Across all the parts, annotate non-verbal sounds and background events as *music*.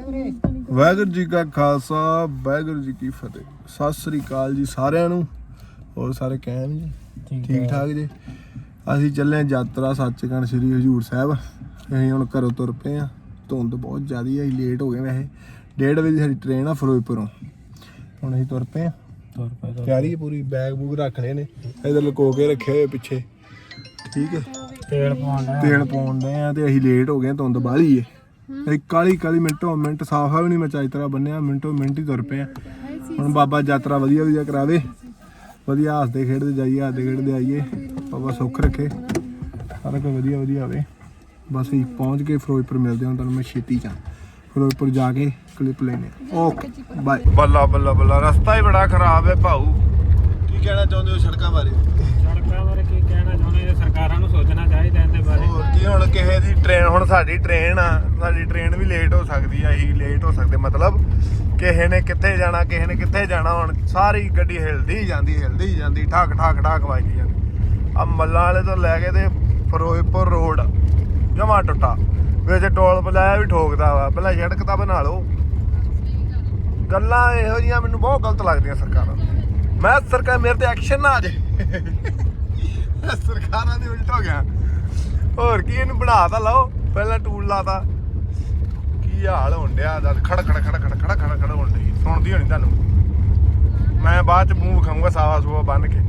ਵਾਹਿਗੁਰੂ ਜੀ ਕਾ ਖਾਲਸਾ ਵਾਹਿਗੁਰੂ ਜੀ ਕੀ ਫਤਿਹ। ਸਤਿ ਸ੍ਰੀ ਅਕਾਲ ਜੀ ਸਾਰਿਆਂ ਨੂੰ। ਹੋਰ ਸਾਰੇ ਕਾਇਮ ਜੀ? ਠੀਕ ਠਾਕ ਜੀ? ਅਸੀਂ ਚੱਲੇ ਹਾਂ ਯਾਤਰਾ ਸੱਚਖੰਡ ਸ੍ਰੀ ਹਜੂਰ ਸਾਹਿਬ। ਅਸੀਂ ਹੁਣ ਘਰੋਂ ਤੁਰ ਪਏ ਆ ਧੁੰਦ ਬਹੁਤ ਜ਼ਿਆਦੀ ਹੈ ਲੇਟ ਹੋ ਗਏ ਵੈਸੇ। ਡੇਢ ਵਜੇ ਸਾਡੀ ਟ੍ਰੇਨ ਆ ਫਿਰੋਜ਼ਪੁਰੋਂ। ਹੁਣ ਅਸੀਂ ਤੁਰ ਪਏ ਆ ਤਿਆਰੀ ਹੈ ਪੂਰੀ ਬੈਗ ਬੂਗ ਰੱਖ ਲਏ ਨੇ। ਇਧਰ ਲੁਕੋ ਕੇ ਰੱਖੇ ਹੋਏ ਪਿੱਛੇ। ਠੀਕ ਹੈ। ਤੇਲ ਪਵਾਉਣਾ ਤੇਲ ਪਾਉਂਦੇ ਆ ਤੇ ਅਸੀਂ ਲੇਟ ਹੋ ਗਏ ਧੁੰਦ ਬਾਹਲੀ ਏ। ਅਸੀਂ ਕਾਲੀ ਕਾਲੀ ਮਿੰਟੋ ਮਿੰਟ ਸਾਫਾ ਵੀ ਨਹੀਂ ਮੈਂ ਚਾਈ ਤਰ੍ਹਾਂ ਬੰਨਿਆ ਮਿੰਟੋ ਮਿੰਟ ਹੀ ਤੁਰ ਪਏ ਆ। ਹੁਣ ਬਾਬਾ ਯਾਤਰਾ ਵਧੀਆ ਵਧੀਆ ਕਰਾਵੇ। ਵਧੀਆ ਹੱਸਦੇ ਖੇਡਦੇ ਜਾਈਏ ਹੱਸਦੇ ਖੇਡਦੇ ਆਈਏ। ਬਾਬਾ ਸੁੱਖ ਰੱਖੇ। ਸਾਰਾ ਕੁਝ ਵਧੀਆ ਵਧੀਆ ਹੋਵੇ। ਬਸ ਅਸੀਂ ਪਹੁੰਚ ਕੇ ਫਿਰੋਜ਼ਪੁਰ ਮਿਲਦੇ ਹਾਂ। ਤੁਹਾਨੂੰ ਮੈਂ ਛੇਤੀ ਚ ਫਿਰੋਜ਼ਪੁਰ ਜਾ ਕੇ ਕਲਿੱਪ ਲੈਣੇ ਓਕੇ ਬਾਏ ਬੱਲਾ ਬੱਲਾ ਬੱਲਾ। ਰਸਤਾ ਹੀ ਬੜਾ ਖਰਾਬ ਹੈ ਭਾਊ। ਕੀ ਕਹਿਣਾ ਚਾਹੁੰਦੇ ਹੋ ਸੜਕਾਂ ਬਾਰੇ ਸੜਕਾਂ ਬਾਰੇ ਕੀ ਕਹਿਣਾ ਚਾਹੁੰਦੇ ਜੇ ਸਰਕਾਰਾਂ ਨੂੰ ਸੋਚਣਾ ਚਾਹੀਦਾ ਇਹਦੇ ਬਾਰੇ। ਹੋਰ ਕੀ ਹੁਣ ਕਿਸੇ ਦੀ ਟ੍ਰੇਨ ਹੁਣ ਸਾਡੀ ਟ੍ਰੇਨ ਆ, ਸਾਡੀ ਟ੍ਰੇਨ ਵੀ ਲੇਟ ਹੋ ਸਕਦੀ ਆ, ਅਸੀਂ ਲੇਟ ਹੋ ਸਕਦੇ। ਮਤਲਬ ਕਿਸੇ ਨੇ ਕਿੱਥੇ ਜਾਣਾ, ਕਿਸੇ ਨੇ ਕਿੱਥੇ ਜਾਣਾ, ਹੁਣ ਸਾਰੀ ਗੱਡੀ ਹਿਲਦੀ ਜਾਂਦੀ ਹਿਲਦੀ ਜਾਂਦੀ, ਠਾਕ ਠਾਕ ਠਾਕ ਵੱਜਦੀ ਜਾਂਦੀ। ਆ ਮੱਲਾਂ ਵਾਲੇ ਤੋਂ ਲੈ ਕੇ ਤੇ ਫਿਰੋਜ਼ਪੁਰ ਰੋਡ ਜਮਾ ਟੁੱਟਾ। ਵਿੱਚ ਟੋਲ ਪਲਾਇਆ ਵੀ ਠੋਕਦਾ ਵਾ, ਪਹਿਲਾਂ ਸੜਕ ਤਾਂ ਬਣਾ ਲਓ। ਗੱਲਾਂ ਇਹੋ ਜੀਆਂ ਮੈਨੂੰ ਬਹੁਤ ਗਲਤ ਲੱਗਦੀਆਂ ਸਰਕਾਰਾਂ ਮੈਂ ਸਰਕਾਰ, ਮੇਰੇ ਤੇ ਐਕਸ਼ਨ ਨਾ ਆ ਜੇ ਸਰਕਾਰਾਂ ਦੇ ਉਲਟ ਹੋ ਗਿਆ। ਹੋਰ ਕੀ ਇਹਨੂੰ ਬਣਾ ਤਾਂ ਲਓ ਪਹਿਲਾਂ ਟੂਲ ਲਾਤਾ ਕੀ ਹਾਲ ਹੋਣ ਡਿਆ? ਜਦ ਖੜ ਖੜ ਖੜ ਖੜ ਖੜ ਖੜ ਖੜ ਹੋਣ ਡਈ। ਸੁਣਦੀ ਹੋਣੀ ਤੁਹਾਨੂੰ? ਮੈਂ ਬਾਅਦ ਚ ਮੂੰਹ ਵਿਖਾਊਂਗਾ ਸਾਵਾ ਸੂਆ ਬੰਨ ਕੇ।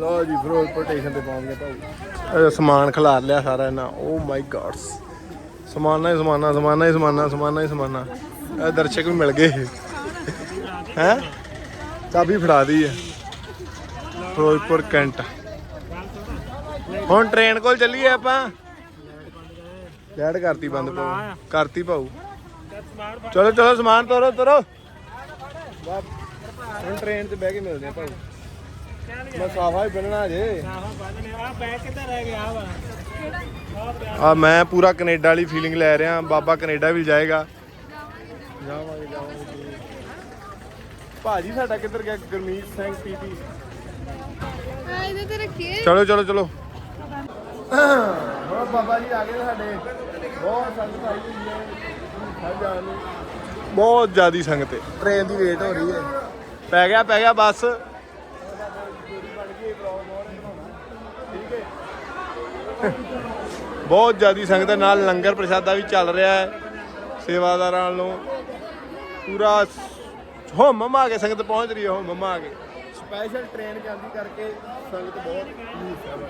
ਲਓ ਜੀ ਫਿਰੋਜ਼ਪੁਰ ਸਟੇਸ਼ਨ ਤੇ ਪਹੁੰਚ ਗਏ ਭਾਈ। ਇਹ ਸਮਾਨ ਖਿਲਾਰ ਲਿਆ ਸਾਰਾ ਇਹਨਾਂ ਓ ਮਾਈ ਗॉड्स ਸਮਾਨਾ ਹੀ ਸਮਾਨਾ ਸਮਾਨਾ ਹੀ ਸਮਾਨਾ ਸਮਾਨਾ ਹੀ ਸਮਾਨਾ। ਇਹ ਦਰਸ਼ਕ ਵੀ ਮਿਲ ਗਏ। ਹੈ? ਚਾਬੀ ਫੜਾ ਦੀ ਹੈ ਫਿਰੋਜ਼ਪੁਰ ਕੈਂਟ। ਹੁਣ ਟ੍ਰੇਨ ਕੋਲ ਚੱਲੀਏ ਆਪਾਂ। ਲੈਟ ਕਰਤੀ ਬੰਦ ਪਾਉ। ਕਰਤੀ ਪਾਉ। ਚਲੋ ਚਲੋ ਸਮਾਨ ਤੋਰੋ ਤੋਰੋ। ਹੁਣ ਟ੍ਰੇਨ ਤੇ ਬਹਿ ਕੇ ਮਿਲਦੇ ਆ ਭਾਉ ਮੈਂ ਸਾਫਾ ਹੀ ਬੰਨਣਾ ਜੇ ਆ ਮੈਂ ਪੂਰਾ ਕੈਨੇਡਾ ਵਾਲੀ ਫੀਲਿੰਗ ਲੈ ਰਿਹਾ। ਬਾਬਾ ਕੈਨੇਡਾ ਵੀ ਜਾਏਗਾ। ਜਾਵਾਂਗੇ ਜਾਵਾਂਗੇ। ਭਾਜੀ ਸਾਡਾ ਕਿੱਧਰ ਗਿਆ? ਗੁਰਮੀਤ ਸਿੰਘ ਪੀਟੀ ਹਾਂ ਇਹਦੇ ਤੇ ਰੱਖੀਏ ਚਲੋ ਚਲੋ ਚਲੋ। ਹੋਰ ਬਾਬਾ ਜੀ ਆ ਗਏ ਸਾਡੇ। ਬਹੁਤ ਸੰਗਤ ਆਈ ਹੋਈ ਹੈ। ਸਭ ਜਾਣ ਨੂੰ। ਬਹੁਤ ਜ਼ਿਆਦੀ ਸੰਗਤ ਹੈ। ਟ੍ਰੇਨ ਦੀ ਵੇਟ ਹੋ ਰਹੀ ਹੈ। ਪੈ ਗਿਆ ਪੈ ਗਿਆ ਬੱਸ। ਬਹੁਤ ਜ਼ਿਆਦੀ ਸੰਗਤ ਹੈ। ਨਾਲ ਲੰਗਰ ਪ੍ਰਸ਼ਾਦਾ ਵੀ ਚੱਲ ਰਿਹਾ ਹੈ। ਸੇਵਾਦਾਰਾਂ ਵੱਲੋਂ। ਪੂਰਾ ਹੁਮ ਮਾ ਕੇ ਸੰਗਤ ਪਹੁੰਚ ਰਹੀ ਹੈ। ਹੁਮ ਮਾ ਕੇ। ਸਪੈਸ਼ਲ ਟ੍ਰੇਨ ਜਾਂਦੀ ਕਰਕੇ ਸੰਗਤ ਬਹੁਤ ਹਜ਼ੂਰ ਸਾਹਿਬ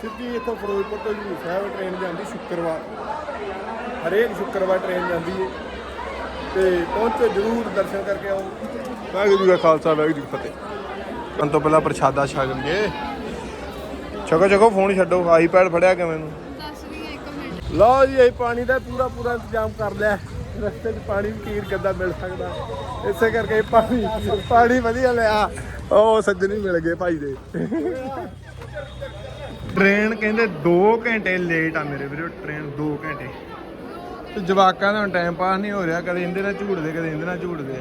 ਸਿੱਧੀ ਇੱਥੋਂ ਫਿਰੋਜ਼ਪੁਰ ਤੋਂ ਹਜ਼ੂਰ ਸਾਹਿਬ ਟ੍ਰੇਨ ਜਾਂਦੀ ਸ਼ੁੱਕਰਵਾਰ। ਹਰੇਕ ਸ਼ੁੱਕਰਵਾਰ ਟ੍ਰੇਨ ਜਾਂਦੀ ਹੈ। ਤੇ ਪਹੁੰਚੋ ਜਰੂਰ ਦਰਸ਼ਨ ਕਰਕੇ ਆਓ। ਵਾਹਿਗੁਰੂ ਜੀ ਕਾ ਖਾਲਸਾ ਵਾਹਿਗੁਰੂ ਜੀ ਕੀ ਫਤਿਹ। ਅੰਤ ਤੋਂ ਪਹਿਲਾਂ ਪ੍ਰਸ਼ਾਦਾ ਛਕ ਲਈਏ। ਛਕੋ ਛਕੋ ਫੋਨ ਛੱਡੋ। ਆਈਪੈਡ ਫੜਿਆ ਕਿਵੇਂ ਨੂੰ? ਦੱਸ ਰਹੀ ਇੱਕ ਮਿੰਟ। ਲਓ ਜੀ ਇਹ ਪਾਣੀ ਦਾ ਪੂਰਾ ਪੂਰਾ ਇੰਤਜ਼ਾਮ ਕਰ ਲਿਆ। ਰਸਤੇ 'ਚ ਪਾਣੀ ਵੀ ਕੀਰ ਮਿਲ ਸਕਦਾ। ਇਸੇ ਕਰਕੇ ਪਾਣੀ ਪਾਣੀ ਵਧੀਆ ਲਿਆ। ਉਹ ਸੱਜਣੀ ਮਿਲ ਗਏ ਭਾਈ ਦੇ। ਟ੍ਰੇਨ ਕਹਿੰਦੇ 2 ਘੰਟੇ ਲੇਟ ਆ ਮੇਰੇ ਵੀਰੋ, ਟ੍ਰੇਨ 2 ਘੰਟੇ। ਤੇ ਜਵਾਕਾਂ ਦਾ ਟਾਈਮ ਪਾਸ ਨਹੀਂ ਹੋ ਰਿਹਾ, ਕਦੇ ਇਹਦੇ ਨਾਲ ਝੂੜਦੇ ਕਦੇ ਇਹਦੇ ਨਾਲ ਝੂੜਦੇ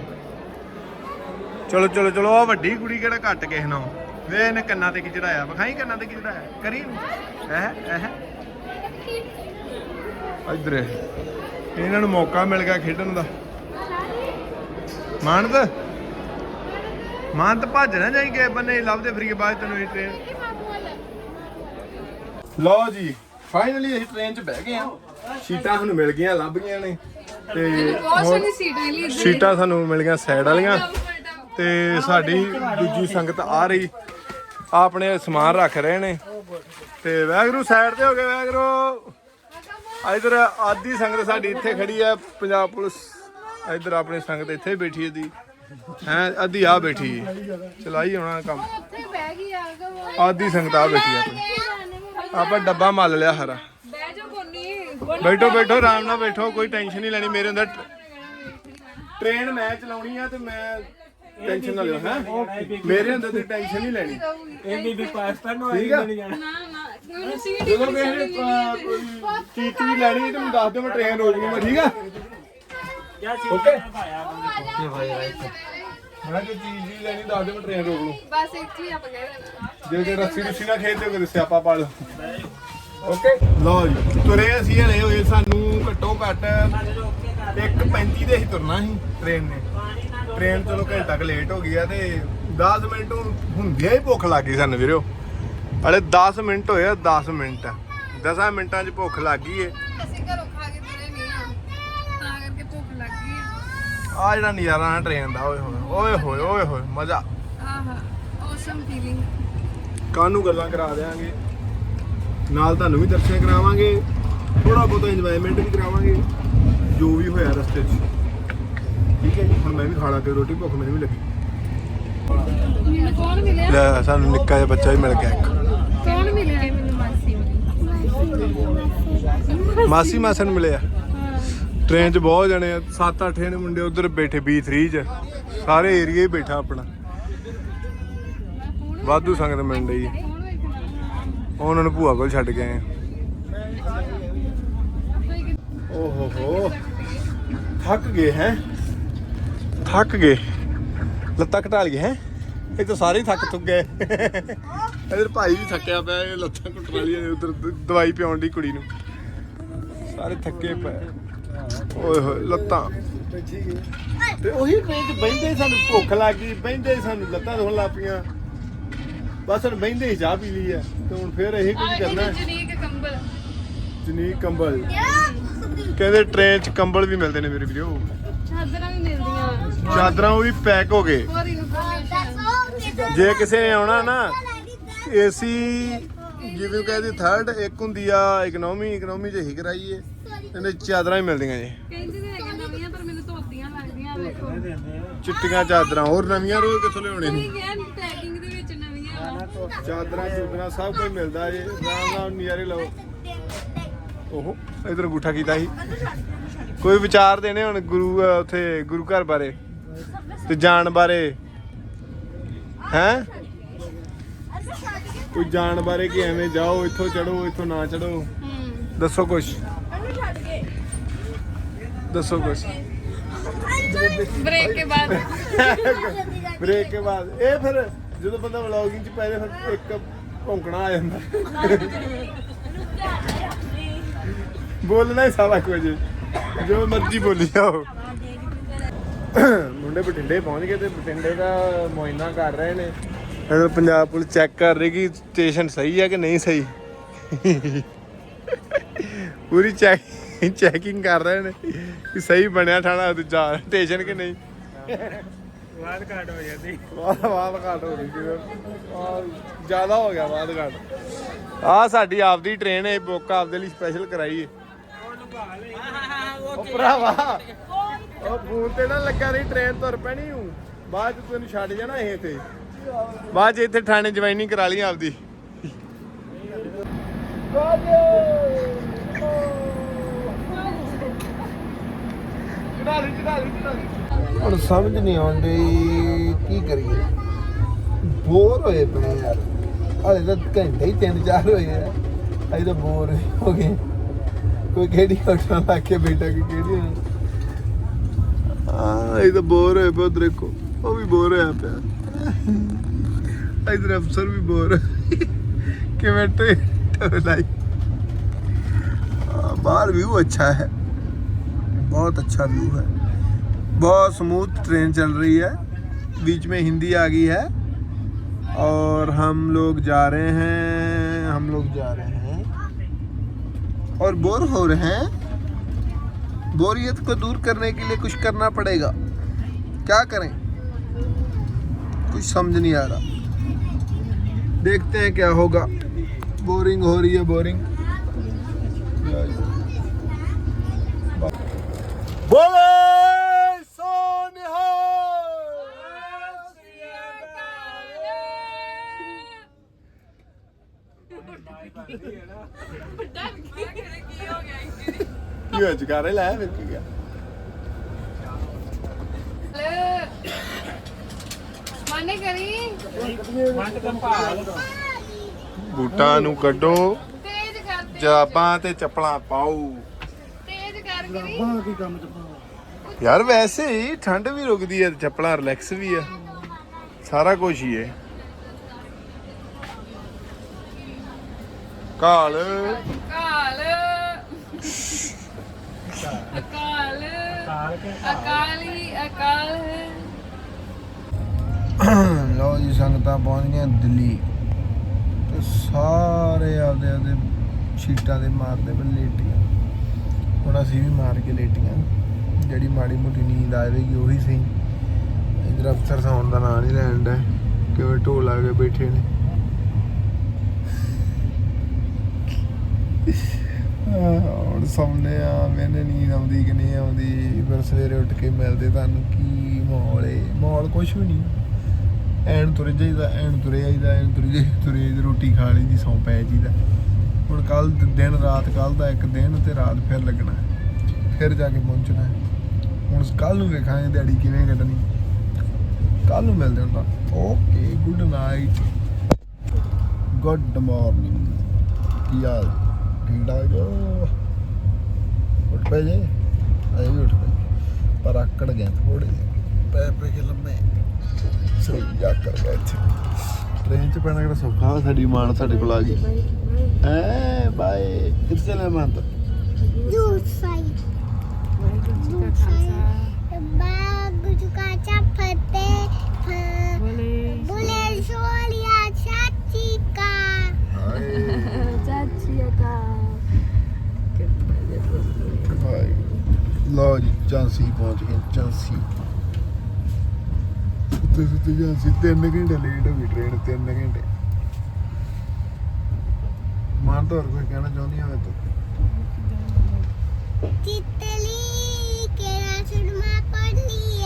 ਚਲੋ ਚਲੋ ਚਲੋ ਆ ਵੱਡੀ ਕੁੜੀ ਕਿਹੜਾ ਘੱਟ ਕਿਸੇ ਨਾਲ। ਵੇ ਇਹਨੇ ਕੰਨਾਂ ਤੇ ਕੀ ਚੜਾਇਆ? ਵਿਖਾਈ ਕੰਨਾਂ ਤੇ ਕੀ ਚੜਾਇਆ? ਕਰੀ ਐ ਐ। ਇਧਰ। ਇਹਨਾਂ ਨੂੰ ਮੌਕਾ ਮਿਲ ਗਿਆ ਖੇਡਣ ਦਾ। ਮਾਨਤ? ਮਾਨਤ ਭੱਜ ਨਾ ਜਾਈ ਗਏ ਬੰਨੇ ਲੱਭਦੇ ਫਰੀ ਕੇ ਬਾਅਦ ਤੈਨੂੰ ਇਹ ਟ੍ਰੇਨ ਲਓ ਜੀ ਫਾਈਨਲੀ ਅਸੀਂ ਟ੍ਰੇਨ 'ਚ ਬਹਿ ਗਏ ਆ ਸੀਟਾਂ ਸਾਨੂੰ ਮਿਲ ਗਈਆਂ ਲੱਭ ਗਈਆਂ ਨੇ। ਤੇ ਸੀਟ ਸਾਨੂੰ ਮਿਲ ਗਈਆਂ ਸਾਈਡ ਵਾਲੀਆਂ। ਤੇ ਸਾਡੀ ਦੂਜੀ ਸੰਗਤ ਆ ਰਹੀ। ਆਪਣੇ ਸਮਾਨ ਰੱਖ ਰਹੇ ਨੇ। ਤੇ ਵੈਗਰੂ ਸਾਈਡ ਤੇ ਹੋ ਗਏ ਵੈਗਰੂ ਇਧਰ ਆਦੀ ਸੰਗਤ ਸਾਡੀ ਇੱਥੇ ਖੜੀ ਹੈ ਪੰਜਾਬ ਪੁਲਿਸ ਇਧਰ ਆਪਣੀ ਸੰਗਤ ਇੱਥੇ ਬੈਠੀ ਹੈ ਦੀ। ਹੈ ਅੱਧੀ ਆ ਬੈਠੀ ਹੈ ਚਲਾਈ ਹੋਣਾ ਕੰਮ। ਉੱਥੇ ਬਹਿ ਗਈ ਆ ਗਾ ਆਦੀ ਸੰਗਤ ਆ ਬੈਠੀ ਹੈ ਆਪਣੀ। ਆਪਾਂ ਡੱਬਾ ਮੱਲ ਲਿਆ ਹਰਾ ਬਹਿ ਜਾ ਕੋਨੀ। ਬੈਠੋ ਬੈਠੋ ਆਰਾਮ ਨਾਲ ਬੈਠੋ ਕੋਈ ਟੈਨਸ਼ਨ ਨਹੀਂ ਲੈਣੀ। ਮੇਰੇ ਅੰਦਰ ਟ੍ਰੇਨ ਮੈਂ ਚਲਾਉਣੀ ਆ ਤੇ ਮੈਂ ਟੈਨਸ਼ਨ ਨਾ ਲਿਓ ਹੈ? ਮੇਰੇ ਅੰਦਰ ਤੇ ਟੈਨਸ਼ਨ ਨਹੀਂ ਲੈਣੀ। ਇਹ ਬੀਬੀ ਪਾਕਿਸਤਾਨ ਨੂੰ ਆਈ ਠੀਕ ਆ। ਮਿਲ ਜਾਣਾ। ਨਾ ਨਾ ਮੈਨੂੰ ਸੀਟ ਜਦੋਂ ਕਿਸੇ ਨੇ ਅਹ, ਕੋਈ ਚੀਜ਼ ਚੀਜ਼ ਲੈਣੀ ਹੈ ਤੇ ਮੈਨੂੰ ਦੱਸ ਦਿਓ ਮੈਂ ਟ੍ਰੇਨ ਰੋਕ ਲੂੰਗਾ ਠੀਕ ਆ? ਕਿਆ ਚੀਜ਼ ਓਕੇ ਪਾਇਆ ਮੈਂ ਜੋ ਚੀਜ਼ ਚੀਜ਼ ਲੈਣੀ ਦੱਸ ਦਿਓ ਮੈਂ ਟ੍ਰੇਨ ਰੋਕ ਲੂੰ ਬਸ ਇੱਥੇ ਹੀ ਆਪਾਂ ਕਹਿ ਦੇਣਾ ਜੇ ਜੇ ਰੱਸੀ ਰੁੱਸੀ ਨਾ ਖੇਡਦੇ ਕੋਈ ਸਿਆਪਾ ਪਾ ਲਓ। ਓਕੇ ਲਓ ਜੀ ਤੁਰੇ ਅਸੀਂ ਹਲੇ ਹੋਏ ਸਾਨੂੰ ਘੱਟੋ ਘੱਟ 1:35 ਦੇ ਹੀ ਤੁਰਨਾ ਸੀ ਟ੍ਰੇਨ ਨੇ। ਟ੍ਰੇਨ ਚਲੋ ਘੰਟਾ ਕੁ ਲੇਟ ਹੋ ਗਈ ਆ ਤੇ 10 ਮਿੰਟ ਹੁੰਦਿਆਂ ਹੀ ਭੁੱਖ ਲੱਗ ਗਈ ਸਾਨੂੰ ਵੀਰੋ। ਹਲੇ 10 ਮਿੰਟ ਹੋਏ ਆ 10 ਮਿੰਟ। 10 ਮਿੰਟਾਂ 'ਚ ਭੁੱਖ ਲੱਗ ਗਈ ਏ। ਅਸੀਂ ਘਰੋਂ ਖਾ ਕੇ ਤੁਰੇ ਨਹੀਂ ਆ। ਤਾਂ ਕਰਕੇ ਭੁੱਖ ਲੱਗ ਗਈ ਆ। ਆ ਜਿਹੜਾ ਨਜ਼ਾਰਾ ਨਾ ਟ੍ਰੇਨ ਦਾ ਓਏ ਹੋਏ ਓਏ ਹੋਏ ਓਏ ਹੋਏ ਮਜ਼ਾ। ਆਹਾ ਔਸਮ ਫੀਲਿੰਗ ਕਾਨੂੰ ਗੱਲਾਂ ਕਰਾ ਦੇਾਂਗੇ ਨਾਲ ਤੁਹਾਨੂੰ ਵੀ ਦਰਸ਼ਨ ਕਰਾਵਾਂਗੇ। ਥੋੜਾ ਬਹੁਤਾ ਇੰਜੋਇਮੈਂਟ ਵੀ ਕਰਾਵਾਂਗੇ। ਜੋ ਵੀ ਹੋਇਆ ਰਸਤੇ 'ਚ। ਠੀਕ ਹੈ ਜੀ। ਹੁਣ ਮੈਂ ਵੀ ਖਾਣਾ ਤੇ ਰੋਟੀ ਭੁੱਖ ਮੈਨੂੰ ਵੀ ਲੱਗੀ। ਕੌਣ ਮਿਲਿਆ? ਲੈ ਸਾਨੂੰ ਨਿੱਕਾ ਜਿਹਾ ਬੱਚਾ ਵੀ ਮਿਲ ਗਿਆ ਇੱਕ। ਕੌਣ ਮਿਲਿਆ? ਮੈਨੂੰ ਮਾਸੀ ਮਾਸੀ ਮਾਸਨ ਮਿਲਿਆ। ਟ੍ਰੇਨ 'ਚ ਬਹੁਤ ਜਣੇ ਆ 7-8 ਜਣੇ ਮੁੰਡੇ ਉਧਰ ਬੈਠੇ B3 'ਚ। ਸਾਰੇ ਏਰੀਆ ਹੀ ਬੈਠਾ ਆਪਣਾ। ਵਾਧੂ ਸੰਗਤ ਮਿਲ ਰਹੀ ਹੈ ਉਹਨਾਂ ਨੂੰ ਭੂਆ ਕੋਲ ਛੱਡ ਕੇ ਆਏ ਓਹੋ ਹੋ। ਥੱਕ ਗਏ ਹੈ। ਥੱਕ ਗਏ। ਲੱਤਾਂ ਘਟਾ ਲਈਏ ਹੈ? ਇਹ ਤਾਂ ਸਾਰੇ ਹੀ ਥੱਕ ਤੁੱਕ ਗਏ। ਇਧਰ ਭਾਈ ਵੀ ਥੱਕਿਆ ਪਿਆ ਇਹ ਲੱਤਾਂ ਘੁੱਟਣ ਵਾਲੀ ਉਧਰ ਦਵਾਈ ਪਿਆਉਣ ਦੀ ਕੁੜੀ ਨੂੰ। ਸਾਰੇ ਥੱਕੇ ਪਏ। ਓਏ ਹੋਏ ਲੱਤਾਂ। ਤੇ ਉਹੀ ਟ੍ਰੇਨ 'ਚ ਬਹਿੰਦੇ ਹੀ ਸਾਨੂੰ ਭੁੱਖ ਲੱਗ ਗਈ ਬਹਿੰਦੇ ਹੀ ਸਾਨੂੰ ਲੱਤਾਂ ਦੁਖਣ ਲੱਗ ਪਈਆਂ। ਬਸ ਹੁਣ ਬਹਿੰਦੇ ਹੀ ਚਾਹ ਪੀ ਲਈ ਹੈ ਤੇ ਹੁਣ ਫੇਰ ਇਹ ਕੁਝ ਕਰਨਾ ਹੈ। ਜਨੀਕ ਕੰਬਲ। ਜਨੀਕ ਕੰਬਲ। ਕਹਿੰਦੇ ਟ੍ਰੇਨ 'ਚ ਕੰਬਲ ਵੀ ਮਿਲਦੇ ਨੇ ਮੇਰੇ ਵੀਰੋ। ਚਾਦਰਾਂ ਵੀ ਮਿਲਦੀਆਂ ਚਾਦਰਾਂ ਉਹ ਵੀ ਪੈਕ ਹੋ ਗਏ। ਜੇ ਕਿਸੇ ਨੇ ਆਉਣਾ ਨਾ ਏਸੀ ਜਿਵੇਂ ਕਹਿੰਦੇ ਥਰਡ ਇੱਕ ਹੁੰਦੀ ਆ ਇਕਨੋਮੀ ਇਕਨੋਮੀ 'ਚ ਹੀ ਕਰਾਈਏ। ਕਹਿੰਦੇ ਚਾਦਰਾਂ ਹੀ ਮਿਲਦੀਆਂ ਜੀ। ਕਹਿੰਦੇ ਤੇ ਹੈਗੇ ਨਵੀਆਂ ਪਰ ਮੈਨੂੰ ਧੋਤੀਆਂ ਲੱਗਦੀਆਂ ਵੇਖੋ। ਚਿੱਟੀਆਂ ਚਾਦਰਾਂ ਹੋਰ ਨਵੀਆਂ ਰੋਜ਼ ਕਿੱਥੋਂ ਲਿਆਉਣੇ ਨੇ? ਕਿਹਾ ਪੈਕਿੰਗ ਦੇ ਵਿੱਚ ਨਵੀਆਂ ਵਾ। ਚਾਦਰਾਂ ਚੂਦਰਾਂ ਸਭ ਕੁਝ ਮਿਲਦਾ ਜੇ। ਆਰਾਮ ਨਾਲ ਨਜ਼ਾਰੇ ਲਓ। ਓਹੋ ਇਧਰ ਅੰਗੂਠਾ ਕੀਤਾ ਸੀ। ਕੋਈ ਵਿਚਾਰ ਦੇਣੇ ਹੁਣ ਗੁਰੂ ਉੱਥੇ ਗੁਰੂ ਘਰ ਬਾਰੇ? ਤੇ ਜਾਣ ਬਾਰੇ? ਹੈ? ਕੋਈ ਜਾਣ ਬਾਰੇ ਕਿ ਐਵੇਂ ਜਾਓ ਇੱਥੋਂ ਚੜੋ ਇੱਥੋਂ ਨਾ ਚੜੋ ਦੱਸੋ ਕੁਛ। ਦੱਸੋ ਕੁਛ। ਬ੍ਰੇਕ ਕੇ ਬਾਅਦ। ਬ੍ਰੇਕ ਕੇ ਬਾਅਦ। ਇਹ ਫਿਰ ਜਦੋਂ ਬੰਦਾ ਵਲੌਗਿੰਗ ਚ ਪੈ ਜਾਏ ਫਿਰ ਇੱਕ ਭੌਂਕਣਾ ਆ ਜਾਂਦਾ। ਬੋਲਣਾ ਹੀ ਸਾਰਾ ਕੁਝ। ਜੋ ਮਰਜ਼ੀ ਬੋਲੀ ਜਾਓ। ਮੁੰਡੇ ਬਠਿੰਡੇ ਪਹੁੰਚ ਗਏ ਤੇ ਬਠਿੰਡੇ ਦਾ ਮੁਆਇਨਾ ਕਰ ਰਹੇ ਨੇ। ਇਧਰ ਪੰਜਾਬ ਪੁਲਿਸ ਚੈੱਕ ਕਰ ਰਹੀ ਕਿ ਸਟੇਸ਼ਨ ਸਹੀ ਹੈ ਕਿ ਨਹੀਂ ਸਹੀ। ਪੂਰੀ ਚੈੱਕ ਚੈਕਿੰਗ ਕਰ ਰਹੇ ਨੇ ਕਿ ਸਹੀ ਬਣਿਆ ਠਾਣਾ ਦੂਜਾ ਸਟੇਸ਼ਨ ਕਿ ਨਹੀਂ। ਬਾਅਦ ਘਾਟ ਹੋ ਜਾਂਦੀ। ਵਾਹ ਵਾਹ ਘਾਟ ਹੋ ਰਹੀ ਸੀ। ਜ਼ਿਆਦਾ ਹੋ ਗਿਆ ਬਾਅਦ ਘਾਟ। ਆ ਸਾਡੀ ਆਪਦੀ ਟ੍ਰੇਨ ਹੈ ਬੁੱਕ ਆਪਦੇ ਲਈ ਸਪੈਸ਼ਲ ਕਰਾਈ ਹੈ ਉਹ ਭਰਾਵਾ ਉਹ ਫੋਨ ਤੇ ਨਾ ਲੱਗਾ ਰਹੀ ਟ੍ਰੇਨ ਤੁਰ ਪੈਣੀ ਹੂੰ। ਬਾਅਦ ਚ ਤੈਨੂੰ ਛੱਡ ਜਾਣਾ ਇਹ ਤੇ। ਬਾਅਦ ਚ ਇੱਥੇ ਥਾਣੇ ਜਵਾਈਨਿੰਗ ਕਰਾ ਲਈ ਆਪਦੀ। ਹੁਣ ਸਮਝ ਨਹੀਂ ਆਉਂਦੀ ਕੀ ਕਰੀਏ। ਬੋਰ ਹੋਏ ਪਏ ਯਾਰ। ਹਾਲੇ ਤਾਂ ਘੰਟੇ ਹੀ ਤਿੰਨ ਚਾਰ ਹੋਏ ਆ। ਅਜੇ ਤਾਂ ਬੋਰ ਹੋ ਗਏ। ਕੋਈ ਕਿਹੜੀ ਹੋਟਲ ਲਾ ਕੇ ਬੈਠਾ ਕਿ ਕਿਹੜੀ हाँ, नहीं तो बोर है पे उधर को वो भी बोर है पे। इधर अफसर भी बोर है। कि बैठे तो लाई हाँ, बाहर व्यू अच्छा है। बहुत अच्छा व्यू है। बहुत स्मूथ ट्रेन चल रही है। बीच में हिंदी आ गई है। और हम लोग जा रहे हैं, हम लोग जा रहे हैं। और बोर हो रहे हैं। बोरियत को दूर करने के लिए कुछ करना पड़ेगा। क्या करें? कुछ समझ नहीं आ रहा। देखते हैं क्या होगा। बोरिंग हो रही है, बोरिंग। बोले ਕੀ ਹੋਇਆ? ਜਗਾਰੇ ਲਾਇਆ ਫਿਰ ਕੀ ਗਿਆ? ਮਾਨੇ ਕਰੀ? ਬੂਟਾਂ ਨੂੰ ਕੱਢੋ। ਤੇਜ਼ ਕਰ ਜਰਾਬਾਂ ਤੇ ਚੱਪਲਾਂ ਪਾਓ। ਤੇਜ਼ ਕਰ ਕਰੀ। ਯਾਰ ਵੈਸੇ ਹੀ ਠੰਡ ਵੀ ਰੁਕਦੀ ਹੈ ਤੇ ਚੱਪਲਾਂ ਰਿਲੈਕਸ ਵੀ ਹੈ। ਸਾਰਾ ਕੁਝ ਹੀ ਹੈ। ਕਾਲ। ਅਕਾਲ ਅਕਾਲ। ਅਕਾਲੀ ਅਕਾਲ। ਲਓ ਜੀ ਸੰਗਤਾਂ ਪਹੁੰਚ ਗਈਆਂ ਦਿੱਲੀ। ਤੇ ਸਾਰੇ ਆਪਦੇ ਆਪਦੇ ਸ਼ੀਟਾਂ ਦੇ ਮਾਰਦੇ ਪਏ ਲੇਟੀਆਂ। ਹੁਣ ਅਸੀਂ ਵੀ ਮਾਰ ਕੇ ਲੇਟੀਆਂ। ਜਿਹੜੀ ਮਾੜੀ ਮੋਟੀ ਨੀਂਦ ਆਵੇਗੀ ਉਹੀ ਸਹੀ। ਇਧਰ ਅਫਸਰ ਸੌਣ ਦਾ ਨਾਂ ਨਹੀਂ ਲੈਣ ਦਾ ਕਿਵੇਂ ਢੋਲ ਲਾ ਕੇ ਬੈਠੇ ਨੇ। ਹੁਣ ਸੌਂਦੇ ਆ ਮੈਨੇ ਨੀਂਦ ਆਉਂਦੀ ਕਿ ਨਹੀਂ ਆਉਂਦੀ ਫਿਰ ਸਵੇਰੇ ਉੱਠ ਕੇ ਮਿਲਦੇ ਤੁਹਾਨੂੰ ਕੀ ਮਾਹੌਲ ਏ? ਮਾਹੌਲ ਕੁਛ ਵੀ ਨਹੀਂ। ਐਨ ਤੁਰੇ ਜਾਈਦਾ ਐਨ ਤੁਰੇ ਆਈਦਾ ਐਨ ਤੁਰੇ ਜਾਈਦਾ ਤੁਰੇ ਆਈਦਾ, ਰੋਟੀ ਖਾ ਲਈ ਦੀ ਸੌਂ ਪੈ ਜੀਦਾ ਹੁਣ ਕੱਲ ਦਿਨ ਰਾਤ ਕੱਲ ਦਾ ਇੱਕ ਦਿਨ ਤੇ ਰਾਤ ਫਿਰ ਲੱਗਣਾ ਫਿਰ ਜਾ ਕੇ ਪਹੁੰਚਣਾ ਹੁਣ ਕੱਲ ਨੂੰ ਵੇਖਾਂਗੇ ਦਿਹਾੜੀ ਕਿਵੇਂ ਕੱਢਣੀ। ਕੱਲ ਨੂੰ ਮਿਲਦੇ ਹਾਂ okay good night good morning ਕੀ ਹਾਲ? ਠਾਕ ਜੋ ਉੱਠ ਪਏ ਜੇ। ਆਏ ਵੀ ਉੱਠ ਪਏ। ਪਰ ਆਕੜ ਗਏ ਥੋੜੇ ਜਿਹੇ। ਪੈ ਪੈ ਕੇ ਲੰਮੇ। ਸਹੀ ਜਾ ਕਰ ਗਏ ਇੱਥੇ। ਟ੍ਰੇਨ 'ਚ ਪੈਣਾ ਕਿਹੜਾ ਸੌਖਾ ਵਾ, ਸਾਡੀ ਮਾਨ ਸਾਡੇ ਕੋਲ ਆ ਗਈ। ਐ ਬਾਏ। ਕਿੱਥੇ ਚੱਲੇ ਮਾਨ ਤਾਂ? ਵਾਹਿਗੁਰੂ ਜੀ ਕਾ ਖਾਲਸਾ। ਲਓ ਜੀ, ਝਾਂਸੀ ਪਹੁੰਚ ਗਏ ਝਾਂਸੀ। ਉੱਤੇ ਸੁੱਤੇ ਚਾਂਸੀ 3 ਘੰਟੇ ਲੇਟ ਹੋ ਗਈ ਟ੍ਰੇਨ 3 ਘੰਟੇ। ਮਾਨ ਤਾਂ ਹੋਰ ਕੋਈ ਕਹਿਣਾ ਚਾਹੁੰਦੀ ਹੋਵੇ ਤੂੰ ਤਿਤਲੀ ਕਿਹੜਾ ਸੁਰਮਾ ਪੜਨੀ ਏ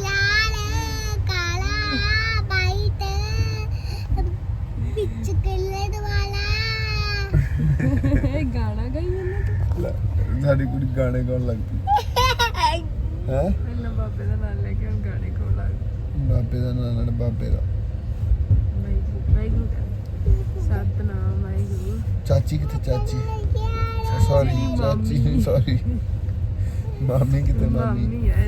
ਲਾਲ ਕਾਲਾ ਬਾਈਟ ਵਿੱਚ ਕਲਰ ਵਾਲਾ ਇਹ ਗਾਣਾ ਗਾਈ ਜਾਂਦਾ ਲੈ, ਸਾਡੀ ਕੁੜੀ ਗਾਣੇ ਗਾਉਣ ਲੱਗ ਪਈ। ਹੈ? ਇਹਨਾਂ ਬਾਬੇ ਦਾ ਨਾਮ ਲੈ ਕੇ ਹੁਣ ਗਾਣੇ ਕੋਲ ਆ ਬਾਬੇ ਦਾ ਨਾਂ ਨਾਲ ਬਾਬੇ ਦਾ। ਵਾਹਿਗੁਰੂ ਵਾਹਿਗੁਰੂ। ਕਰ ਸਤਨਾਮ ਵਾਹਿਗੁਰੂ। ਚਾਚੀ ਕਿੱਥੇ ਚਾਚੀ? ਸੌਰੀ ਚਾਚੀ ਸੌਰੀ ਮਾਮੀ ਕਿੱਥੇ ਮਾਮੀ? ਮਾਮੀ ਹੈ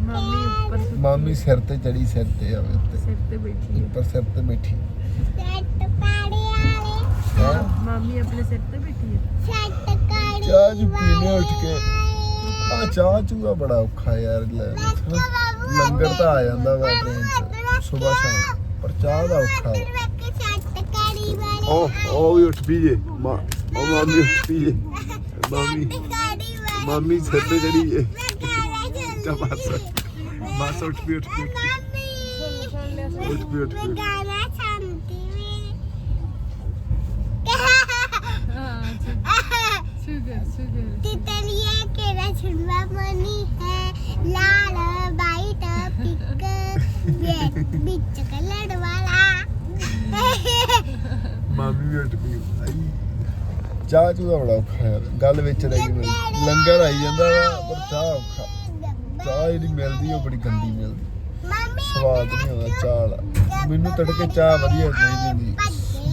ਮਾਮੀ ਉੱਪਰ ਸੁੱਤੀ। ਮਾਮੀ ਸਿਰ ਤੇ ਚੜੀ ਸਿਰ ਤੇ ਆਵੇ ਉੱਤੇ ਸਿਰ ਤੇ ਬੈਠੀ ਹੈ। ਉੱਪਰ ਸਿਰ ਤੇ ਬੈਠੀ। ਸੱਟ ਕਾੜੇ ਵਾਲੇ। ਹੈ? ਮਾਮੀ ਆਪਣੇ ਸਿਰ ਤੇ ਬੈਠੀ ਹੈ। ਚਾਹ ਜੂ ਪੀਨੇ ਉੱਠ ਕੇ। ਆ ਚਾਹ ਚੂਆ ਬੜਾ ਔਖਾ ਯਾਰ ਲੈ ਲੰਗਰ ਤਾਂ ਆ ਜਾਂਦਾ ਵਾ ਟ੍ਰੇਨ 'ਚ ਸਵੇਰ ਸ਼ਾਮ। ਪਰ ਚਾਹ ਦਾ ਔਖਾ ਵਾ। ਉਹ ਉਹ ਵੀ ਉੱਠ ਪੀ ਜੇ ਮਾਂ ਉਹ ਮਾਮੀ ਉੱਠ ਪੀ ਜੇ। ਮਾਮੀ ਮਾਮੀ ਸਿਰ ਤੇ ਚੜੀ ਜੇ ਚਾ ਬਸ ਬਸ ਉੱਠ ਪੀ ਉੱਠ ਪੀ ਉੱਠ ਪੀ। ਉੱਠ ਪੀ। ਚਾਹ ਚੂ ਦਾ ਬੜਾ ਔਖਾ ਯਾਰ ਗੱਲ ਵਿੱਚ ਰਹਿ ਗਈ ਲੰਗਰ ਆਈ ਜਾਂਦਾ ਵਾ ਪਰ ਚਾਹ ਔਖਾ ਚਾਹ ਜਿਹੜੀ ਮਿਲਦੀ ਉਹ ਬੜੀ ਗੰਦੀ ਮਿਲਦੀ। ਸਵਾਦ ਨਹੀਂ ਆਉਂਦਾ ਚਾਹ ਦਾ ਮੈਨੂੰ ਤੜਕੇ ਚਾਹ ਵਧੀਆ ਚਾਹੀਦੀ ਹੁੰਦੀ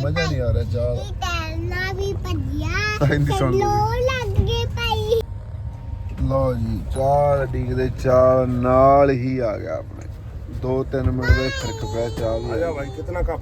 ਮਜ਼ਾ ਨਹੀਂ ਆ ਰਿਹਾ ਚਾਹ ਦਾ। ਟੈਲਨਾ ਵੀ ਭੱਜਿਆ ਹਿੰਦੀ ਲੱਗ ਗਈ ਭਾਈ ਲਓ ਜੀ ਚਾਹ ਡੀਕਦੇ ਚਾਹ ਨਾਲ ਹੀ ਆ ਗਿਆ ਆਪਣੇ। 2-3 ਮਿੰਟ ਦੇ ਫ਼ਰਕ ਪਿਆ ਚਾਹ ਆ ਜਾ ਭਾਈ ਕਿਤਨਾ ਕੱਪ?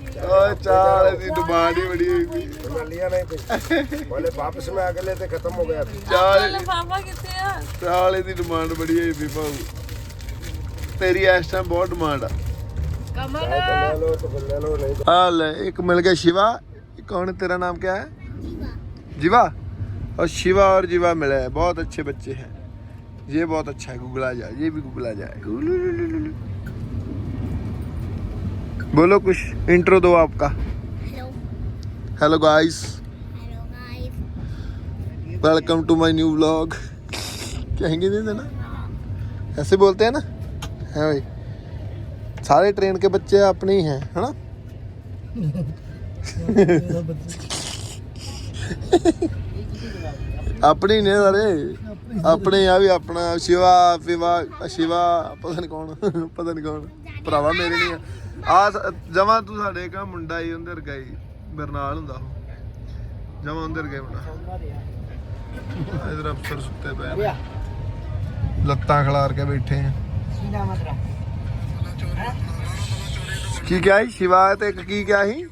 भी ਓ ਚਾਹ ਵਾਲੇ ਦੀ ਡਿਮਾਂਡ ਹੀ ਬੜੀ ਹੋਈ ਸੀ तो मैं लिया नहीं थे बोले वापस में आके लेते खत्म हो गया था ਚਾਹ ਵਾਲੇ- ਲਫਾਫਾ ਕਿੱਥੇ ਆ ਚਾਹ ਵਾਲੇ ਦੀ ਡਿਮਾਂਡ ਬੜੀ ਹੋਈ ਵੀ ਭਾਊ ਤੇਰੀ ਇਸ ਟਾਈਮ ਬਹੁਤ ਡਿਮਾਂਡ ਆ ਕਮਲ चाहे तो ले लो तो फिर ले लो नहीं तो ਆ ਲੈ ਇੱਕ ਮਿਲ ਗਿਆ शिवा कौन है तेरा नाम क्या है जीवा और शिवा और जीवा मिले हैं बहुत अच्छे बच्चे हैं ये बहुत अच्छा है गूगला जाए ये भी गूगला जाए गुलुलुलुलु। बोलो कुछ इंट्रो दो आपका। Hello guys welcome to my new vlog कहेंगे नहीं देना? ऐसे बोलते हैं ना? है भाई। सारे ट्रेन के बच्चे अपने ही हैं है ना? अपने ही नहीं सारे। अपने यहाँ भी अपना। शिवा फिवा शिवा पता नहीं कौन पता नहीं कौन। भरावा मेरे नहीं है। ਆ ਜਮਾ ਤੂੰ ਸਾਡੇ ਕਾ ਮੁੰਡਾ ਹੀ ਅੰਦਰ ਗਈ ਮੇਰੇ ਨਾਲ ਹੁੰਦਾ ਉਹ। ਜਮਾ ਅੰਦਰ ਗਏ ਮੁੰਡਾ। ਇਧਰ ਅਫਸਰ ਸੁੱਤੇ ਪਏ ਨੇ। ਲੱਤਾਂ ਖਿਲਾਰ ਕੇ ਬੈਠੇ ਆ। ਕੀ ਕਿਹਾ ਸੀ? ਸ਼ਿਵਾ ਤੇ ਕੀ ਕਿਹਾ ਸੀ?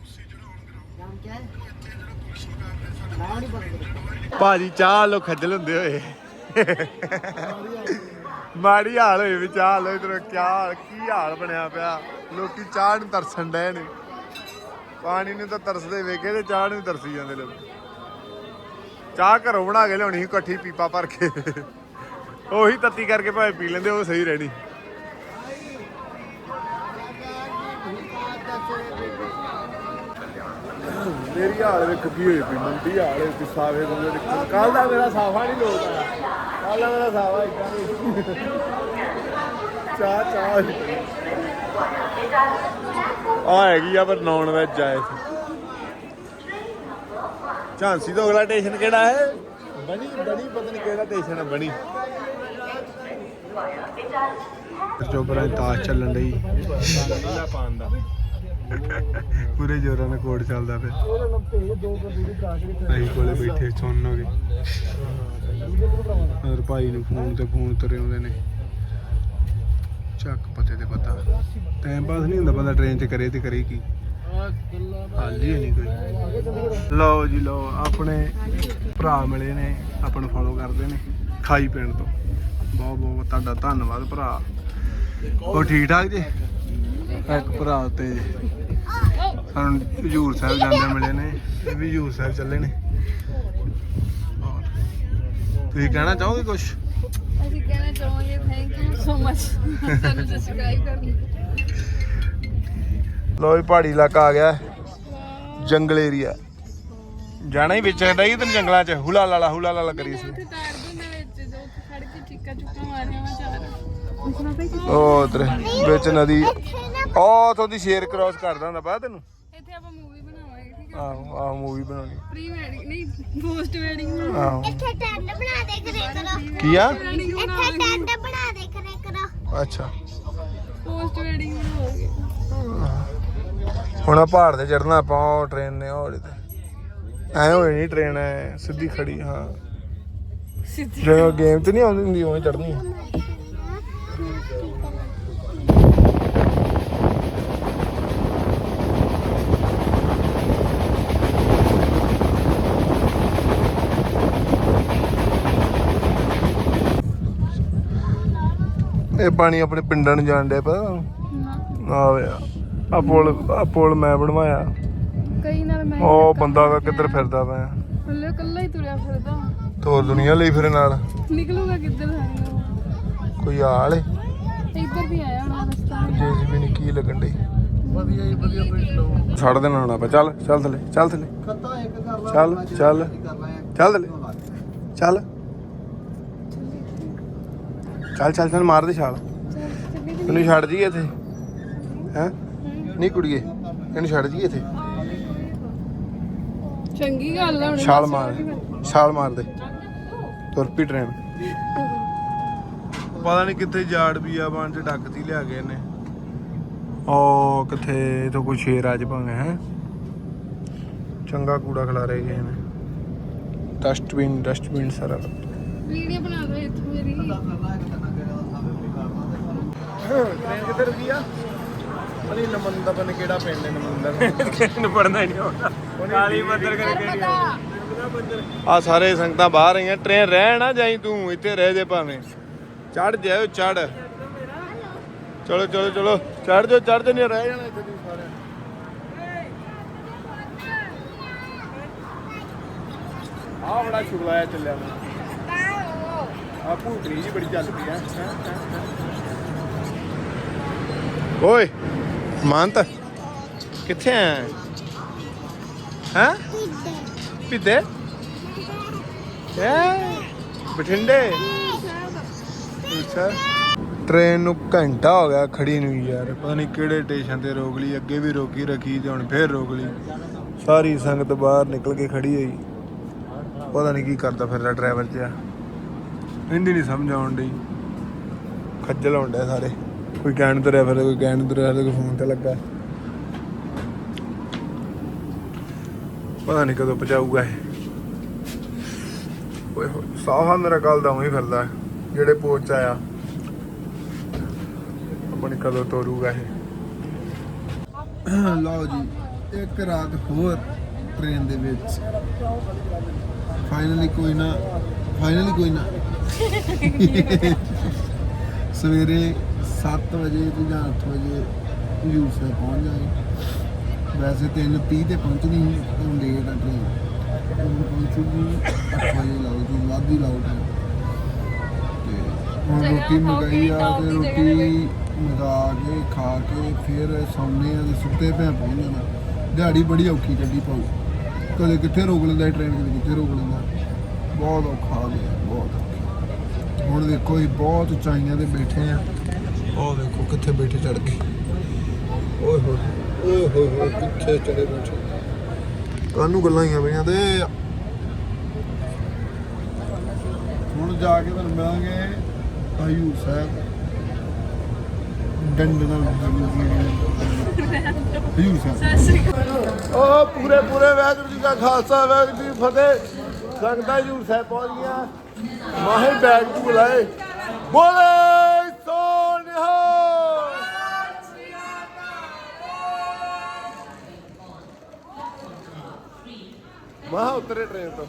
ਭਾਜੀ ਚਾਹ ਲੋ ਖੱਜਲ ਹੁੰਦੇ ਹੋਏ। ਮਾੜੀ ਹਾਲ ਹੋਈ ਵੀ ਚਾਹ ਲੋ ਇਧਰ ਕਿਆ ਕੀ ਹਾਲ ਬਣਿਆ ਪਿਆ? ਲੋਕੀ ਚਾਹ ਨੂੰ ਤਰਸਣ ਡਏ ਨੇ। ਪਾਣੀ ਨੂੰ ਤਾਂ ਤਰਸਦੇ ਵੇਖੇ ਤੇ ਚਾਹ ਨੂੰ ਤਰਸੀ ਜਾਂਦੇ ਲੋਕ। ਚਾਹ ਘਰੋਂ ਬਣਾ ਕੇ ਲਿਆਉਣੀ ਇਕੱਠੀ ਪੀਪਾ ਭਰ ਕੇ। ਉਹੀ ਤੱਤੀ ਕਰਕੇ ਭਾਵੇਂ ਪੀ ਲੈਂਦੇ, ਉਹ ਸਹੀ ਰਹਿਣੀ। ਮੇਰੀ ਹਾਲ ਵੇਖ ਕੀ ਹੋਈ ਪਈ ਮੰਦੀ ਹਾਲ ਹੋਈ ਪਈ ਸਾਵੇ ਕੱਲ ਦਾ ਮੇਰਾ ਸਾਫਾ ਨਹੀਂ ਲੋਟ ਕੱਲ ਦਾ ਮੇਰਾ ਸਾਫਾ ਇਦਾਂ ਨਹੀਂ ਚਾਹ ਚਾਹ। ਆ ਹੈਗੀ ਆ ਪਰ ਨੌਨ ਵੈਜ ਆਏ ਸੀ ਝਾਂਸੀ ਤੋਂ ਅਗਲਾ ਸਟੇਸ਼ਨ ਕਿਹੜਾ ਹੈ? ਬਣੀ ਬਣੀ ਪਤਾ ਨਹੀਂ ਕਿਹੜਾ ਸਟੇਸ਼ਨ ਹੈ ਬਣੀ। ਚੋਪਰਾਂ ਤਾਸ਼ ਚੱਲਣ ਲਈ ਪਾਣ ਦਾ। *laughs* ਪੂਰੇ ਜੋਰਾਂ ਨਾਲ ਕੋਡ ਚੱਲਦਾ ਪਿਆ ਅਸੀਂ ਕੋਲੇ ਬੈਠੇ ਸੁਣ ਹੋਰ ਭਾਈ ਨੂੰ ਫੋਨ ਤੇ ਫੋਨ ਤੁਰੇ ਆਉਂਦੇ ਨੇ। ਚੱਕ ਪਤੇ ਤੇ ਪਤਾ। ਟਾਈਮ ਪਾਸ ਨਹੀਂ ਹੁੰਦਾ, ਬੰਦਾ ਟ੍ਰੇਨ 'ਚ ਕਰੇ ਤੇ ਕਰੇ ਕੀ। ਹਾਲੀ ਨਹੀਂ ਕੋਈ। ਲਓ ਜੀ, ਲਓ, ਆਪਣੇ ਭਰਾ ਮਿਲੇ ਨੇ ਆਪਾਂ ਨੂੰ ਫੋਲੋ ਕਰਦੇ ਨੇ ਖਾਈ ਪੀਣ ਤੋਂ। ਬਹੁਤ ਬਹੁਤ ਤੁਹਾਡਾ ਧੰਨਵਾਦ ਭਰਾ। ਉਹ ਠੀਕ ਠਾਕ ਜੀ? ਇੱਕ ਭਰਾ ਤੇ ਸਾਨੂੰ ਹਜੂਰ ਸਾਹਿਬ ਜਾਂਦੇ ਮਿਲੇ ਨੇ ਇਹ ਵੀ ਹਜੂਰ ਸਾਹਿਬ ਚੱਲੇ ਨੇ। ਹੋਰ ਤੁਸੀਂ ਕਹਿਣਾ ਚਾਹੋਗੇ ਕੁਝ ਅਸੀਂ ਕਹਿਣਾ ਚਾਹਾਂਗੇ ਥੈਂਕ ਯੂ ਸੋ ਮਚ ਸਾਨੂੰ ਸਬਸਕ੍ਰਾਈਬ ਕਰਨ ਲਈ। ਲੋ ਪਹਾੜੀ ਇਲਾਕਾ ਆ ਗਿਆ। ਜੰਗਲ ਏਰੀਆ ਜਾਣਾ ਹੀ ਵਿੱਚ ਹੁੰਦਾ ਹੀ ਤੈਨੂੰ ਜੰਗਲਾਂ 'ਚ। ਹੁਲਾ ਲਾਲਾ ਹੁਲਾ ਲਾਲਾ ਕਰੀ ਸੀ। ਉੱਥੇ ਤਾਰ ਦਿੰਦੇ ਵਿੱਚ ਜੋ ਉੱਥੇ ਖੜ ਕੇ ਚੀਕਾਂ ਚੁੱਕਾਂ ਮਾਰੀਆਂ ਵਾ ਚਾਰ। ਉਹ ਉਧਰ ਵਿੱਚ ਨਦੀ। ਉਹ ਤੋਂ ਦੀ ਸ਼ੇਰ ਕ੍ਰਾਸ ਕਰਦਾ ਹੁੰਦਾ ਪਤਾ ਤੈਨੂੰ ਇੱਥੇ ਆਪਾਂ ਮੂਵੀ ਬਣਾਵਾਂਗੇ ਠੀਕ ਹੈ ਆਹੋ ਆਹ ਮੂਵੀ ਬਣਾਉਣੀ। ਪ੍ਰੀ ਵੈਡਿੰਗ ਨਹੀਂ ਪੋਸਟ ਵੈਡਿੰਗ ਆਹੋ। ਇੱਥੇ ਟੈਂਟ ਬਣਾ ਦੇ ਕਰੇ। ਕਰੋ ਕੀ ਆ? ਇੱਥੇ ਟੈਂਟ ਬਣਾ ਦੇ ਕਰੇ ਕਰੋ। ਅੱਛਾ। ਪੋਸਟ ਵੈਡਿੰਗ ਬਣਾਵਾਂਗੇ ਹੁਣ ਆ ਪਹਾੜ ਤੇ ਚੜਨਾ ਆਪਾਂ ਉਹ ਟ੍ਰੇਨ ਨੇ ਹੌਲੀ ਤੇ। ਐ ਹੋਈ ਨਹੀਂ ਟ੍ਰੇਨ ਐ ਸਿੱਧੀ ਖੜੀ ਹਾਂ। ਸਿੱਧੀ ਗੇਮ 'ਚ ਨਹੀਂ ਆਉਂਦੀ ਹੁੰਦੀ ਉਵੇਂ ਚੜਨੀ ਇਹ ਪਾਣੀ ਆਪਣੇ ਪਿੰਡਾਂ ਨੂੰ ਜਾਣ ਡਿਆ ਪਤਾ? ਆ ਵੇ ਆ ਪੁਲ ਆ ਪੁਲ ਮੈਂ ਬਣਵਾਇਆ। ਕਈ ਨਾਲ ਮੈਂ ਉਹ ਬੰਦਾ ਵਾ ਕਿੱਧਰ ਫਿਰਦਾ ਪਿਆ? ਕੱਲੇ ਕੱਲਾ ਹੀ ਤੁਰਿਆ ਫਿਰਦਾ। ਤੋਰ ਦੁਨੀਆ ਲਈ ਫਿਰੇ ਨਾਲ। ਨਿਕਲੂਗਾ ਕਿੱਧਰ ਕੋਈ ਹਾਲ ਏ? ਇੱਧਰ ਵੀ ਆਇਆ ਹੋਣਾ ਰਸਤਾ। ਜੇਸੀਬੀ ਨਹੀਂ ਕੀ ਲੱਗਣ ਡਈ। ਵਧੀਆ ਜੀ ਵਧੀਆ ਬੈਠ ਲਓ ਛੱਡ ਦੇਣਾ ਹੁਣ ਆਪਾਂ ਚੱਲ ਚੱਲ ਥੱਲੇ ਚੱਲ ਥੱਲੇ। ਖੱਤਾ ਇੱਕ ਕਰ ਲਾ ਚੱਲ। ਚੱਲ ਥੱਲੇ। ਚੱਲ। ਚੱਲ ਚੱਲ ਚੱਲ ਮਾਰ ਦੇ ਛਾਲ। ਤੈਨੂੰ ਛੱਡ ਜੀਏ ਇੱਥੇ। ਹੈ? ਨਹੀਂ ਕੁੜੀਏ ਇਹਨੂੰ ਛੱਡ ਜੀਏ ਇੱਥੇ। ਚੰਗੀ ਗੱਲ ਆ ਹੁਣ ਛਾਲ ਮਾਰ ਛਾਲ ਮਾਰ ਦੇ। ਤੁਰ ਪੀ ਟ੍ਰੇਨ ਪਤਾ ਨਹੀਂ ਕਿੱਥੇ ਜਾੜ ਵੀ ਆ ਬਣ ਚ ਡੱਕਤੀ ਲਿਆ ਗਏ ਨੇ ਉਹ ਕਿੱਥੇ ਤੋਂ ਕੋਈ ਸ਼ੇਰ ਅੱਜ ਭਾਵੇਂ ਹੈ? ਚੰਗਾ ਕੂੜਾ ਖਿਲਾਰੇ ਗਏ ਨੇ। ਡਸਟਬਿਨ ਡਸਟਬਿਨ ਸਾਰਾ। ਵੀਡੀਓ ਬਣਾ ਦੋ ਇੱਥੋਂ ਮੇਰੀ। ਟ੍ਰੇਨ ਰੁਕੀ ਆ? ਅਰੇ ਨਮੰਦਾ ਪਨ ਕਿਹੜਾ ਪਿੰਡ ਹੈ ਨਮੰਦਾ ਕਿਹਨੂੰ ਪੜਨਾ ਨਹੀਂ ਆਉਂਦਾ। ਕਾਲੀ ਮੰਦਰ ਕਰਕੇ ਆ ਸਾਰੇ ਸੰਗਤਾਂ ਬਾਹਰ ਆਈਆਂ। ਟ੍ਰੇਨ ਰਹਿ ਨਾ ਜਾਈ ਤੂੰ ਇੱਥੇ ਰਹਿ ਜੇ ਭਾਵੇਂ। ਚੜ ਜਾਇਓ ਚੜ ਚਲੋ ਚਲੋ ਚਲੋ। ਚੜ ਜਾਓ ਚੜ ਜੇ ਨਹੀਂ ਰਹਿ ਜਾਣਾ ਇੱਥੇ ਤੁਸੀਂ ਸਾਰੇ ਆ ਬੜਾ ਸ਼ੁਗਲਾਇਆ ਚੱਲਿਆ। ਆ ਭੂਤਰੀ ਜੀ ਬੜੀ ਚੱਲਦੀ ਆ ਓਏ, ਮਾਨਤ, ਕਿੱਥੇ ਆ ਹਾਂ? ਪਿੱਦੇ ਹੈ? ਬਠਿੰਡੇ? ਅੱਛਾ। ਟ੍ਰੇਨ ਨੂੰ ਘੰਟਾ ਹੋ ਗਿਆ ਖੜੀ ਨੂੰ ਯਾਰ। ਪਤਾ ਨਹੀਂ ਕਿਹੜੇ ਸਟੇਸ਼ਨ ਤੇ ਰੋਕ ਲਈ, ਅੱਗੇ ਵੀ ਰੋਕੀ ਰੱਖੀ ਤੇ ਹੁਣ ਫੇਰ ਰੋਕ ਲਈ। ਸਾਰੀ ਸੰਗਤ ਬਾਹਰ ਨਿਕਲ ਕੇ ਖੜੀ ਹੋਈ। ਪਤਾ ਨਹੀਂ ਕੀ ਕਰਦਾ ਫਿਰਦਾ ਡਰਾਈਵਰ ਜਿਹਾ। ਇੰਦੀ ਨਹੀਂ ਸਮਝ ਆਉਣ ਡਈ। ਖੱਜਲ ਹੋਣ ਡਿਆ ਸਾਰੇ। ਕੋਈ ਕਹਿਣ ਨੂੰ ਤੁਰਿਆ ਫਿਰਦਾ ਕੋਈ ਕਹਿਣ ਨੂੰ ਤੁਰਿਆ ਫਿਰਦਾ ਕੋਈ ਫੋਨ ਤੇ ਲੱਗਾ। ਪਤਾ ਨਹੀਂ ਕਦੋਂ ਪਹੁੰਚਾਊਗਾ ਇਹ। ਓਏ ਹੋਏ ਸਾਹਾ ਮੇਰਾ ਕੱਲ ਦਾ ਉਹੀ ਫਿਰਦਾ ਜਿਹੜੇ ਪੋਚ ਆਇਆ। ਆਪਣੀ ਕਦੋਂ ਤੋਰੂਗਾ ਇਹ। ਲਓ ਜੀ ਇੱਕ ਰਾਤ ਹੋਰ ਟ੍ਰੇਨ ਦੇ ਵਿੱਚ। ਫਾਈਨਲੀ ਕੋਈ ਨਾ ਫਾਈਨਲੀ ਕੋਈ ਨਾ। *laughs* ਸਵੇਰੇ 7 ਵਜੇ ਤੇ ਜਾਂ 8 ਵਜੇ ਹਜੂਰ ਸਾਹਿਬ ਪਹੁੰਚ ਜਾਏ। ਵੈਸੇ 3:30 ਤੇ ਪਹੁੰਚਣੀ ਸੀ ਹੁਣ ਲੇਟ ਆ ਟ੍ਰੇਨ ਹੁਣ ਪਹੁੰਚੂਗੀ 8 ਵਜੇ ਲਾਓ ਜੀ ਵੱਧ ਲਾਓ ਟਾਈਮ ਤੇ ਹੁਣ ਰੋਟੀ ਮੰਗਾਈ ਆ ਤੇ ਰੋਟੀ ਮੰਗਾ ਕੇ ਖਾ ਕੇ ਫਿਰ ਸੌਂਦੇ ਆ ਤੇ ਸੁੱਤੇ ਪਿਆ ਪਹੁੰਚ ਜਾਣਾ। ਦਿਹਾੜੀ ਬੜੀ ਔਖੀ ਕੱਢੀ ਪਾਉ ਕਦੇ ਕਿੱਥੇ ਰੋਕ ਲੈਂਦਾ ਟ੍ਰੇਨ ਕਦੇ ਕਿੱਥੇ ਰੋਕ ਲੈਂਦਾ। ਬਹੁਤ ਔਖਾ ਹੋ ਗਿਆ ਬਹੁਤ ਔਖਾ। ਹੁਣ ਵੇਖੋ ਇਹ ਬਹੁਤ ਉਚਾਈਆਂ ਤੇ ਬੈਠੇ ਆ। ਉਹ ਵੇਖੋ ਕਿੱਥੇ ਬੈਠੇ ਚੜ ਗਏ ਓਏ ਹੋਏ ਓਏ ਹੋਏ ਹੋਏ ਕਿੱਥੇ ਚੜੇ ਬੈਠੇ। ਕਾਨੂੰ ਗੱਲਾਂ ਹੀ ਆ ਬਈਆਂ ਤੇ। ਹੁਣ ਜਾ ਕੇ ਤੁਹਾਨੂੰ ਮਿਲਾਂਗੇ ਹਜੂਰ ਸਾਹਿਬ। ਡੰਡ ਨਾਲ ਹਜੂਰ ਸਾਹਿਬ। ਓ ਪੂਰੇ ਪੂਰੇ ਵਾਹਿਗੁਰੂ ਜੀ ਦਾ ਖਾਲਸਾ ਵਾਹਿਗੁਰੂ ਜੀ ਫਤਿਹ। ਸੰਗਤਾਂ ਹਜੂਰ ਸਾਹਿਬ ਪਹੁੰਚ ਗਈਆਂ। ਮਾਹੇ ਬੈਗ ਤੋਂ ਬੁਲਾਏ। ਬੋਲੇ! ਮਾਹ ਉਤਰੇ ਟ੍ਰੇਨ ਤੋਂ।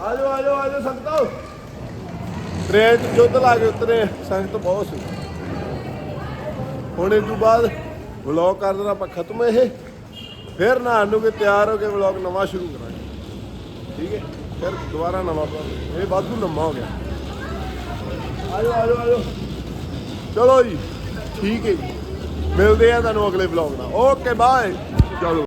ਆਜੋ ਆਜੋ ਆਜੋ ਸੰਗਤੋ। ਟ੍ਰੇਨ 'ਚ ਜੁੱਧ ਲਾ ਕੇ ਉਤਰੇ, ਸੰਗਤ ਬਹੁਤ ਸੀ। ਹੁਣ ਇਸ ਤੋਂ ਬਾਅਦ ਵਲੌਗ ਕਰ ਦੇਣਾ ਆਪਾਂ ਖਤਮ ਇਹ। ਫਿਰ ਨਹਾਉਣ ਨੂੰ ਕੇ ਤਿਆਰ ਹੋ ਕੇ ਵਲੌਗ ਨਵਾਂ ਸ਼ੁਰੂ ਕਰਾਂਗੇ। ਠੀਕ ਹੈ? ਫਿਰ ਦੁਬਾਰਾ ਨਵਾਂ ਪਾਵਾਂਗੇ ਇਹ ਵਾਧੂ ਲੰਮਾ ਹੋ ਗਿਆ। ਆਜੋ ਆਜੋ ਆਜੋ। ਚਲੋ ਜੀ, ਠੀਕ ਹੈ ਜੀ। ਮਿਲਦੇ ਆ ਤੁਹਾਨੂੰ ਅਗਲੇ ਵਲੌਗ ਨਾਲ। ਓਕੇ ਬਾਏ ਚਲੋ